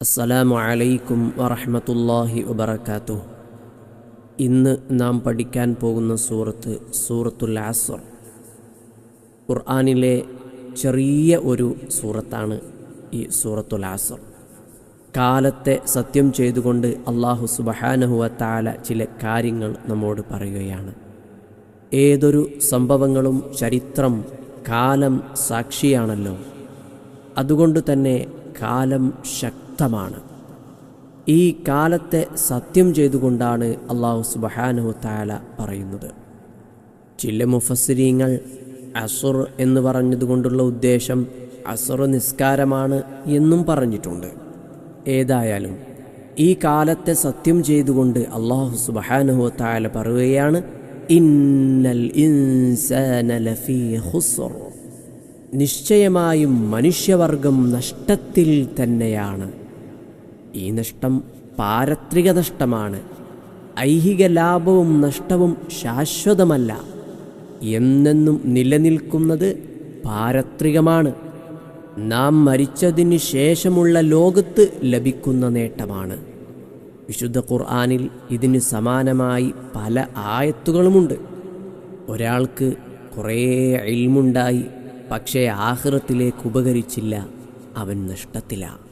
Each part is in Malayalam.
അസ്സലാമു അലൈക്കും വറഹമത്തല്ലാഹി വബർക്കാത്തു ഇന്ന് നാം പഠിക്കാൻ പോകുന്ന സൂറത്ത് സൂറത്തുൽ ആസർ ഖുർആാനിലെ ചെറിയ ഒരു സൂറത്താണ് ഈ സൂറത്തുൽ ആസർ കാലത്തെ സത്യം ചെയ്തുകൊണ്ട് അള്ളാഹു സുബഹാനഹുവ താല ചില കാര്യങ്ങൾ നമ്മോട് പറയുകയാണ്. ഏതൊരു സംഭവങ്ങളും ചരിത്രം കാലം സാക്ഷിയാണല്ലോ. അതുകൊണ്ട് തന്നെ കാലം ശക്തമാണ് ഈ കാലത്തെ സത്യം ചെയ്തുകൊണ്ടാണ് അള്ളാഹു സുബഹാനഹു താല പറയുന്നത്. ചില മുഫസ്സിരീങ്ങൾ അസുർ എന്ന് പറഞ്ഞതുകൊണ്ടുള്ള ഉദ്ദേശം അസുർ നിസ്കാരമാണ് എന്നും പറഞ്ഞിട്ടുണ്ട്. ഏതായാലും ഈ കാലത്തെ സത്യം ചെയ്തുകൊണ്ട് അള്ളാഹു സുബഹാനഹു താല പറയുകയാണ് ഇന്നൽ നിശ്ചയമായും മനുഷ്യവർഗം നഷ്ടത്തിൽ തന്നെയാണ്. ഈ നഷ്ടം പാരത്രിക നഷ്ടമാണ്. ഐഹിക ലാഭവും നഷ്ടവും ശാശ്വതമല്ല. എന്നെന്നും നിലനിൽക്കുന്നത് പാരത്രികമാണ്. നാം മരിച്ചതിന് ശേഷമുള്ള ലോകത്ത് ലഭിക്കുന്ന നേട്ടമാണ്. വിശുദ്ധ ഖുർആാനിൽ ഇതിന് സമാനമായി പല ആയത്തുകളുമുണ്ട്. ഒരാൾക്ക് കുറേ അയിൽമുണ്ടായി പക്ഷേ ആഹ്റത്തിലേക്ക് ഉപകരിച്ചില്ല അവൻ നഷ്ടത്തിലാണ്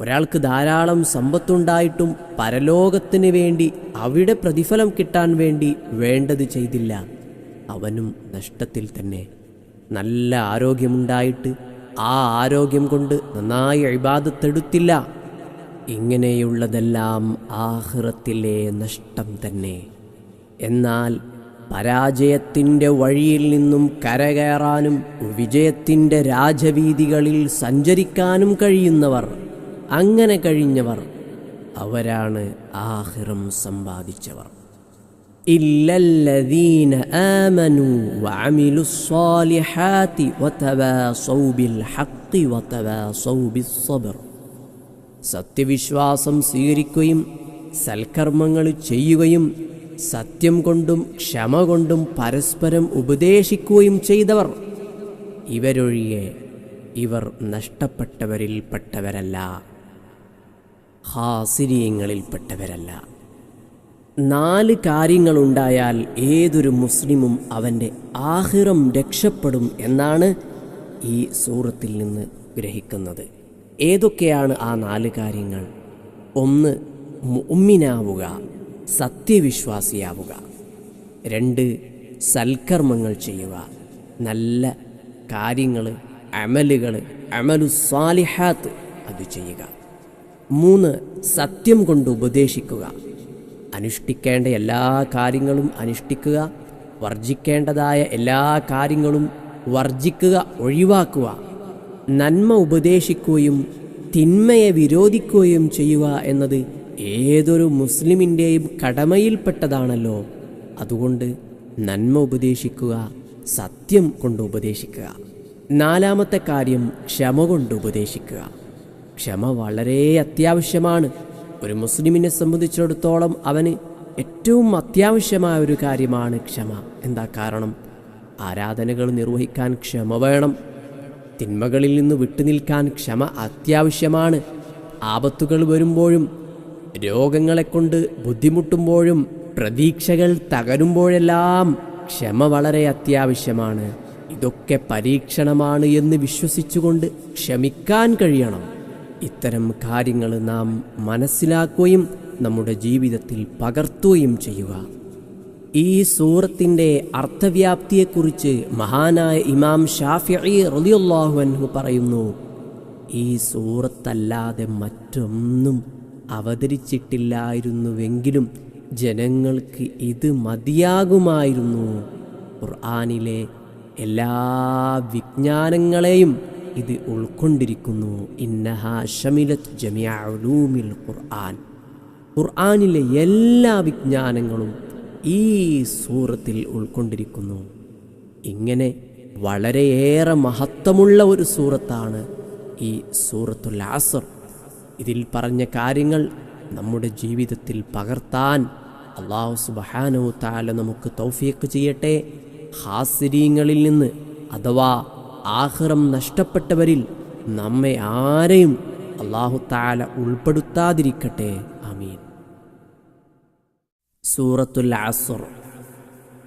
ഒരാൾക്ക് ധാരാളം സമ്പത്തുണ്ടായിട്ടും പരലോകത്തിന് വേണ്ടി അവിടെ പ്രതിഫലം കിട്ടാൻ വേണ്ടി വേണ്ടത് ചെയ്തില്ല. അവനും നഷ്ടത്തിൽ തന്നെ. നല്ല ആരോഗ്യമുണ്ടായിട്ട് ആ ആരോഗ്യം കൊണ്ട് നന്നായി അഴിബാദത്തെടുത്തില്ല ഇങ്ങനെയുള്ളതെല്ലാം ആഹ്റത്തിലെ നഷ്ടം തന്നെ. എന്നാൽ പരാജയത്തിന്റെ വഴിയിൽ നിന്നും കരകയറാനും വിജയത്തിന്റെ രാജവീതികളിൽ സഞ്ചരിക്കാനും കഴിയുന്നവർ അങ്ങനെ കഴിഞ്ഞവർ അവരാണ് ആഹിറം സമ്പാദിച്ചവർ. ഇല്ലല്ലദീന സത്യവിശ്വാസം സ്വീകരിക്കുകയും സൽക്കർമ്മങ്ങൾ ചെയ്യുകയും സത്യം കൊണ്ടും ക്ഷമ കൊണ്ടും പരസ്പരം ഉപദേശിക്കുകയും ചെയ്തവർ. ഇവരൊഴികെ ഇവർ നഷ്ടപ്പെട്ടവരിൽപ്പെട്ടവരല്ല. ഹാസിരിയങ്ങളിൽപ്പെട്ടവരല്ല. നാല് കാര്യങ്ങളുണ്ടായാൽ ഏതൊരു മുസ്ലിമും അവന്റെ ആഹിറം രക്ഷപ്പെടും എന്നാണ് ഈ സൂറത്തിൽ നിന്ന് ഗ്രഹിക്കുന്നത്. ഏതൊക്കെയാണ് ആ നാല് കാര്യങ്ങൾ? ഒന്ന് ഉമ്മിനാവുക സത്യവിശ്വാസിയാവുക. രണ്ട് സൽക്കർമ്മങ്ങൾ ചെയ്യുക. നല്ല കാര്യങ്ങൾ അമലുകൾ അമലു സ്വാലിഹാത്ത് അത് ചെയ്യുക. മൂന്ന് സത്യം കൊണ്ട് ഉപദേശിക്കുക. അനുഷ്ഠിക്കേണ്ട എല്ലാ കാര്യങ്ങളും അനുഷ്ഠിക്കുക. വർജിക്കേണ്ടതായ എല്ലാ കാര്യങ്ങളും വർജിക്കുക ഒഴിവാക്കുക. നന്മ ഉപദേശിക്കുകയും തിന്മയെ വിരോധിക്കുകയും ചെയ്യുക എന്നത് ഏതൊരു മുസ്ലിമിന്റെയും കടമയിൽപ്പെട്ടതാണല്ലോ. അതുകൊണ്ട് നന്മ ഉപദേശിക്കുക സത്യം കൊണ്ട് ഉപദേശിക്കുക. നാലാമത്തെ കാര്യം ക്ഷമ കൊണ്ട് ഉപദേശിക്കുക. ക്ഷമ വളരെ അത്യാവശ്യമാണ്. ഒരു മുസ്ലിമിനെ സംബന്ധിച്ചിടത്തോളം അവന് ഏറ്റവും അത്യാവശ്യമായ ഒരു കാര്യമാണ് ക്ഷമ. എന്താ കാരണം? ആരാധനകൾ നിർവഹിക്കാൻ ക്ഷമ വേണം. തിന്മകളിൽ നിന്ന് വിട്ടുനിൽക്കാൻ ക്ഷമ അത്യാവശ്യമാണ്. ആപത്തുകൾ വരുമ്പോഴും രോഗങ്ങളെക്കൊണ്ട് ബുദ്ധിമുട്ടുമ്പോഴും പ്രതീക്ഷകൾ തകരുമ്പോഴെല്ലാം ക്ഷമ വളരെ അത്യാവശ്യമാണ്. ഇതൊക്കെ പരീക്ഷണമാണ് എന്ന് വിശ്വസിച്ചുകൊണ്ട് ക്ഷമിക്കാൻ കഴിയണം. ഇത്തരം കാര്യങ്ങൾ നാം മനസ്സിലാക്കുകയും നമ്മുടെ ജീവിതത്തിൽ പകർത്തുകയും ചെയ്യുക. ഈ സൂറത്തിന്റെ അർത്ഥവ്യാപ്തിയെക്കുറിച്ച് മഹാനായ ഇമാം ഷാഫി റലിയുല്ലാഹു അൻഹു പറയുന്നു ഈ സൂറത്തല്ലാതെ മറ്റൊന്നും അവതരിച്ചിട്ടില്ലായിരുന്നുവെങ്കിലും ജനങ്ങൾക്ക് ഇത് മതിയാകുമായിരുന്നു. ഖുർആാനിലെ എല്ലാ വിജ്ഞാനങ്ങളെയും ഇത് ഉൾക്കൊണ്ടിരിക്കുന്നു. ജമിയാലൂമിൽ ഖുർആൻ. ഖുർആാനിലെ എല്ലാ വിജ്ഞാനങ്ങളും ഈ സൂറത്തിൽ ഉൾക്കൊണ്ടിരിക്കുന്നു. ഇങ്ങനെ വളരെയേറെ മഹത്വമുള്ള ഒരു സൂറത്താണ് ഈ സൂറത്തുൽ ആസർ ഇതിൽ പറഞ്ഞ കാര്യങ്ങൾ നമ്മുടെ ജീവിതത്തിൽ പകർത്താൻ അള്ളാഹു സുബഹാനോ താല നമുക്ക് തൗഫീഖ് ചെയ്യട്ടെ. ഹാസിരീങ്ങളിൽ നിന്ന് അഥവാ ആഹ്റം നഷ്ടപ്പെട്ടവരിൽ നമ്മെ ആരെയും അള്ളാഹു താല ഉൾപ്പെടുത്താതിരിക്കട്ടെ. അമീൻ സൂറത്തുൽ അസുർ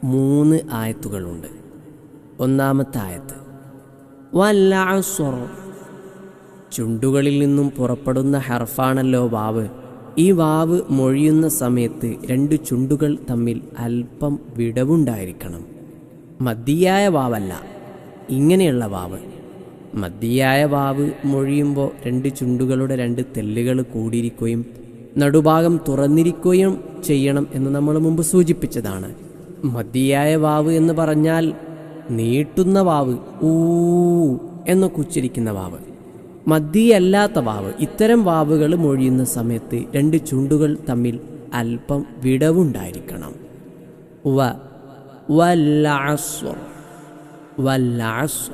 മൂന്ന് ആയത്തുകളുണ്ട്. ഒന്നാമത്തെ ആയത്ത് വല്ല ചുണ്ടുകളിൽ നിന്നും പുറപ്പെടുന്ന ഹർഫാണല്ലോ വാവ്. ഈ വാവ് മൊഴിയുന്ന സമയത്ത് രണ്ട് ചുണ്ടുകൾ തമ്മിൽ അല്പം വിടവുണ്ടായിരിക്കണം. മതിയായ വാവല്ല. ഇങ്ങനെയുള്ള വാവ്. മതിയായ വാവ് മൊഴിയുമ്പോൾ രണ്ട് ചുണ്ടുകളുടെ രണ്ട് തെല്ലുകൾ കൂടിയിരിക്കുകയും നടുഭാഗം തുറന്നിരിക്കുകയും ചെയ്യണം എന്ന് നമ്മൾ മുമ്പ് സൂചിപ്പിച്ചതാണ്. മതിയായ വാവ് എന്ന് പറഞ്ഞാൽ നീട്ടുന്ന വാവ് ഊ എന്നൊക്കെ ഉച്ചരിക്കുന്ന വാവ്. മതിയല്ലാത്ത വാവ് ഇത്തരം വാവുകൾ മൊഴിയുന്ന സമയത്ത് രണ്ട് ചുണ്ടുകൾ തമ്മിൽ അല്പം വിടവുണ്ടായിരിക്കണം. വ വല്ലഅസ്ർ വല്ലഅസ്ർ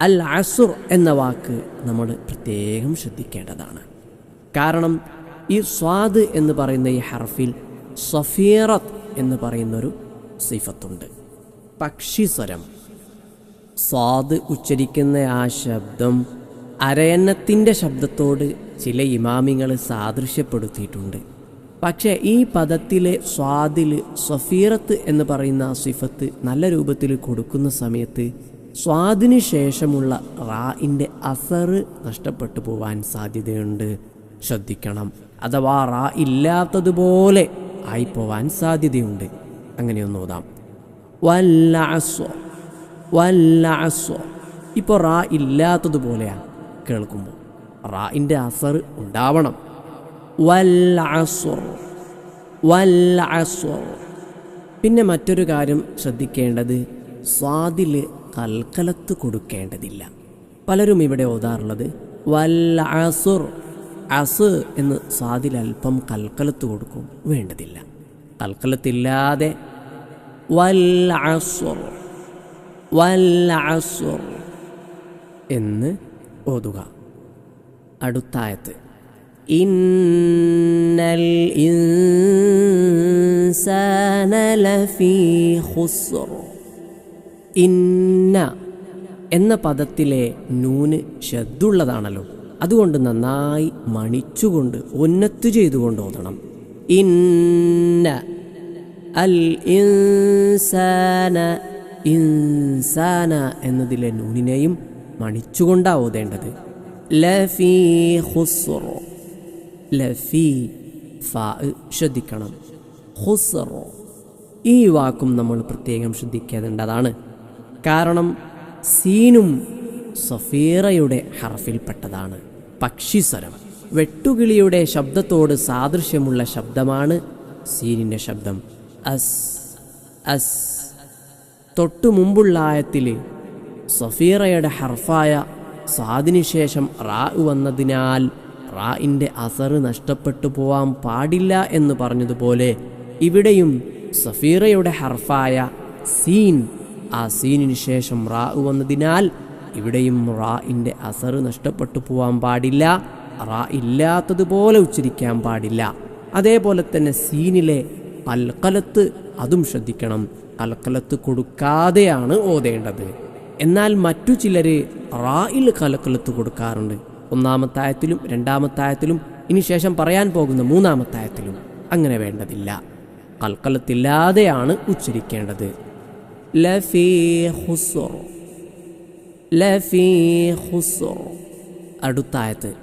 അൽ അസുർ എന്ന വാക്ക് നമ്മൾ പ്രത്യേകം ശ്രദ്ധിക്കേണ്ടതാണ്. കാരണം ഈ സ്വാദ് എന്ന് പറയുന്ന ഈ ഹർഫിൽ സഫീറത്ത് എന്ന് പറയുന്നൊരു സിഫത്തുണ്ട്. പക്ഷിസ്വരം സ്വാദ് ഉച്ചരിക്കുന്ന ആ ശബ്ദം അരയന്നത്തിന്റെ ശബ്ദത്തോട് ചില ഇമാമിങ്ങൾ സാദൃശ്യപ്പെടുത്തിയിട്ടുണ്ട്. പക്ഷേ ഈ പദത്തിലെ സ്വാദിൽ സഫീറത്ത് എന്ന് പറയുന്ന ആ സിഫത്ത് നല്ല രൂപത്തിൽ കൊടുക്കുന്ന സമയത്ത് സ്വാദിന് ശേഷമുള്ള റായിന്റെ അസറ് നഷ്ടപ്പെട്ടു പോവാൻ സാധ്യതയുണ്ട്. ശ്രദ്ധിക്കണം. അഥവാ റാ ഇല്ലാത്തതുപോലെ ആയിപ്പോവാൻ സാധ്യതയുണ്ട്. അങ്ങനെയൊന്ന് ഓതാം. വല്ലാസോ വല്ലാസോ ഇപ്പോൾ റാ ഇല്ലാത്തതുപോലെയാണ് കേൾക്കുമ്പോൾ റായിന്റെ അസർ ഉണ്ടാവണം. വല്ല അസ്വർ പിന്നെ മറ്റൊരു കാര്യം ശ്രദ്ധിക്കേണ്ടത് സ്വാദിൽ കൽക്കലത്ത് കൊടുക്കേണ്ടതില്ല. പലരും ഇവിടെ ഓതാറുള്ളത് വല്ല അസുർ അസ് എന്ന് സ്വാദിൽ അല്പം കൽക്കലത്ത് കൊടുക്കും വേണ്ടതില്ല. കൽക്കലത്തില്ലാതെ വല്ല അസുർ വല്ല അസുർ എന്ന് ഓതുക. അടുത്തായത്ത് ഇന്നൽ ഇൻസാന ലഫീ ഖുസ്ർ ഇന്ന എന്ന പദത്തിലെ നൂന് ഷദ്ദുള്ളതാണല്ലോ അതുകൊണ്ട് നന്നായി മണിച്ചുകൊണ്ട് ഉന്നത്ത് ചെയ്തുകൊണ്ട് ഓതണം. ഇന്ന അൽ ഇൻസാന ഇൻസാന എന്നതിലെ നൂനിനെയും മണിച്ചുകൊണ്ടാ ഓതേണ്ടത്. ലഫീ ഖുസ്റോ. ലഫീ ശ്രദ്ധിക്കണം. ഹുസറോ ഈ വാക്കും നമ്മൾ പ്രത്യേകം ശ്രദ്ധിക്കേണ്ടതാണ്. കാരണം സീനും സഫീറയുടെ ഹർഫിൽപ്പെട്ടതാണ്. പക്ഷിസ്വരം. വെട്ടുകിളിയുടെ ശബ്ദത്തോട് സാദൃശ്യമുള്ള ശബ്ദമാണ് സീനിന്റെ ശബ്ദം. അസ് അസ്. തൊട്ടു മുമ്പുള്ള ആയത്തിൽ സഫീറയുടെ ഹർഫായ സ്വാദിനുശേഷം റാ വന്നതിനാൽ റായിന്റെ അസറ് നഷ്ടപ്പെട്ടു പോവാൻ പാടില്ല എന്ന് പറഞ്ഞതുപോലെ ഇവിടെയും സഫീറയുടെ ഹർഫായ സീൻ ആ സീനിന് ശേഷം റാ വന്നതിനാൽ ഇവിടെയും റായിന്റെ അസറ് നഷ്ടപ്പെട്ടു പോവാൻ പാടില്ല റാ ഇല്ലാത്തതുപോലെ ഉച്ചരിക്കാൻ പാടില്ല. അതേപോലെ തന്നെ സീനിലെ കൽക്കലത്ത് അതും ശ്രദ്ധിക്കണം. കൽക്കലത്ത് കൊടുക്കാതെയാണ് ഓതേണ്ടത്. എന്നാൽ മറ്റു ചിലർ റായിൽ കലക്കലത്ത് കൊടുക്കാറുണ്ട്. ഒന്നാമത്തായത്തിലും രണ്ടാമത്തായത്തിലും ഇനി ശേഷം പറയാൻ പോകുന്ന മൂന്നാമത്തായത്തിലും അങ്ങനെ വേണ്ടതില്ല. കൽക്കലത്തില്ലാതെയാണ് ഉച്ചരിക്കേണ്ടത്. അടുത്തായത്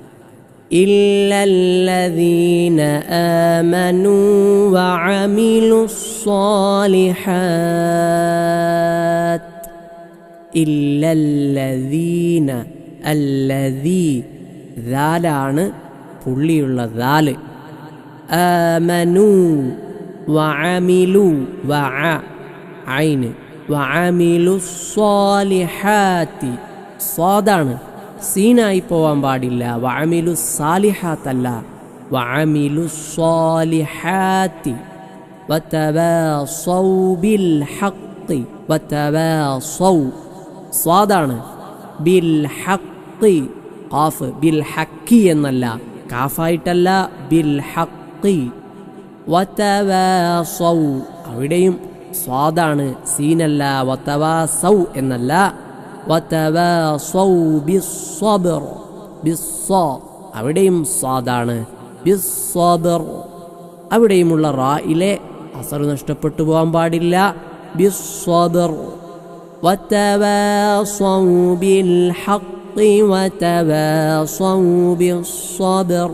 ഇല്ലല്ലദീന ആമനു ഇല്ലല്ലദീന അല്ലദീ ذالان الله ذال آمنوا وعملوا وع عين وعملوا الصالحات صادان سينا أي بعد الله وعملوا الصالحات الله وعملوا الصالحات وتباصوا بالحق وتباصوا صادان بالحق ഖാഫ് ബിൽ ഹക്കി എന്നല്ല. കാഫായിട്ടല്ല ബിൽ ഹക്കി. വതവാസൗ. അവിടെയും സ്വാദാണ്. സീനല്ല വതവാസൗ എന്നല്ല. വതവാസൗ ബിസ്സബ്ർ ബിസ്സ അവിടെയും സ്വാദാണ്. ബിസ്സബ്ർ അവിടെയുമുള്ള റായിലെ അസർ നഷ്ടപ്പെട്ടു പോകാൻ പാടില്ല. ബിസ്സബ്ർ വതവാസൗ ബിൽ ഹക്ക്. بالحق وتواصوا بالصبر.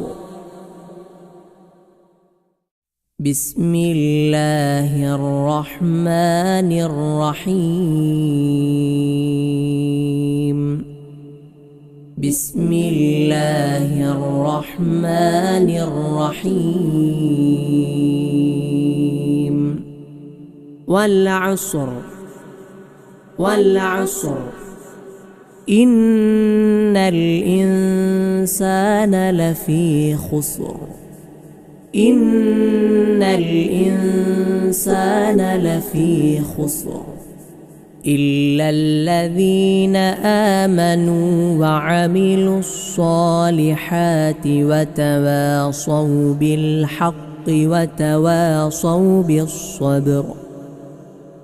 بسم الله الرحمن الرحيم. بسم الله الرحمن الرحيم. والعصر والعصر. إن الإنسان لفي خسر. إن الإنسان لفي خسر. إلا الذين آمنوا وعملوا الصالحات وتواصوا بالحق وتواصوا بالصبر.